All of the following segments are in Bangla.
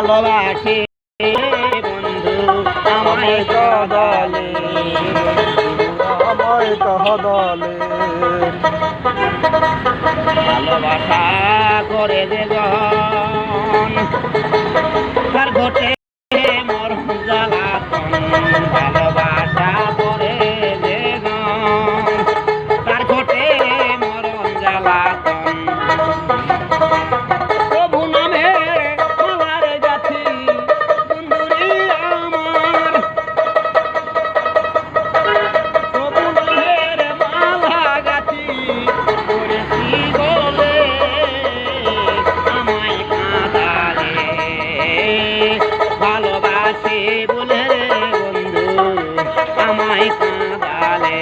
ভালোবাসে। বন্ধু আমায় কদলে আমায় কদলে ভালোবাসা করে দেব তার ঘটে মর জ্বালা কাঁদে বলে রে বন্ধু আমায় কাঁদালে।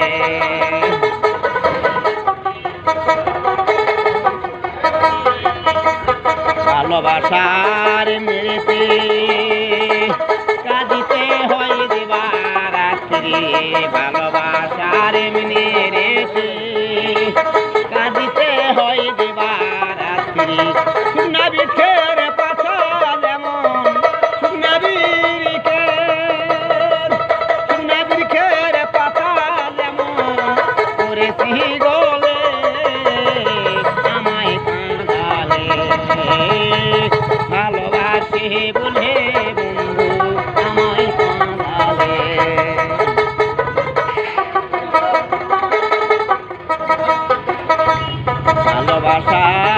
ভালোবাসার মেরেতে কাঁদিতে হয় দেবা ভালোবাসার মেরেতে কাঁদিতে কাঁদাবে বলে ভালোবাসা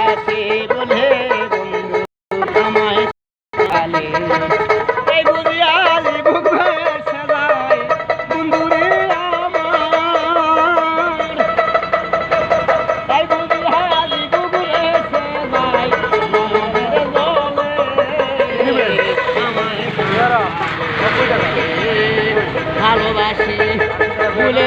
ভালোবাসি ভুলে